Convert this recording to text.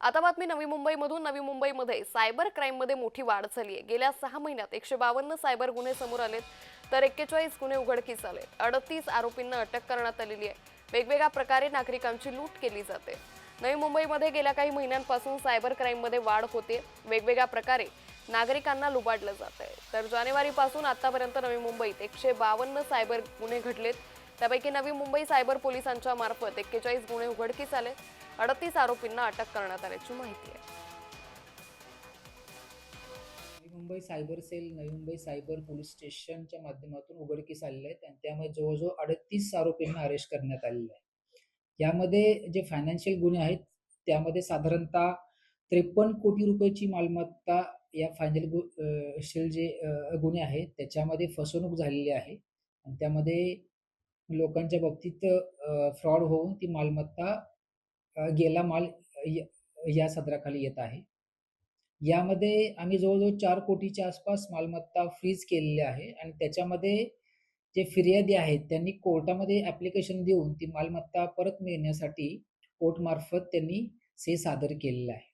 आता बातमी नवी मुंबईमधून. नवी मुंबईमध्ये सायबर क्राईममध्ये मोठी वाढ झाली आहे गेल्या सहा महिन्यात एकशे बावन्न सायबर गुन्हे समोर आलेत तर एक्केचाळीस गुन्हे उघडकीस आले अडतीस आरोपींना अटक करण्यात आलेली आहे. वेगवेगळ्या प्रकारे नागरिकांची लूट केली जाते. नवी मुंबईमध्ये गेल्या काही महिन्यांपासून सायबर क्राईममध्ये वाढ होते. वेगवेगळ्या प्रकारे नागरिकांना लुबाडलं जात आहे तर जानेवारीपासून आतापर्यंत नवी मुंबईत एकशे बावन्न सायबर गुन्हे घडलेत. त्यापैकी नवी मुंबई सायबर पोलिसांच्या मार्फत एक्केचाळीस गुन्हे उघडकीस आले अडतीस आरोपींना अटक करण्यात आल्याची माहिती आहे. Navi Mumbai cyber sale Navi Mumbai cyber police स्टेशनच्या माध्यमातून उघडकीस आलेले आहेत आणि त्यामुळे जवळजवळ अडतीस आरोपींना अरेस्ट करण्यात आलेलं आहे. यामध्ये जे फायनान्शियल गुन्हे आहेत त्यामध्ये साधारणतः त्रेपन्न कोटी रुपयाची मालमत्ता या फायनान्शियल जे गुन्हे आहेत त्याच्यामध्ये फसवणूक झालेली आहे. आणि त्यामध्ये लोकांच्या बाबतीत फ्रॉड होऊन ती मालमत्ता गेला माल या- या सदराखाली येत आहे. यामध्ये आम्ही जवळजवळ चार कोटीच्या आसपास मालमत्ता फ्रीज केलेली आहे आणि त्याच्यामध्ये जे फिर्यादी आहेत त्यांनी कोर्टामध्ये ॲप्लिकेशन देऊन ती मालमत्ता परत मिळण्यासाठी कोर्टमार्फत त्यांनी से सादर केलेलं आहे.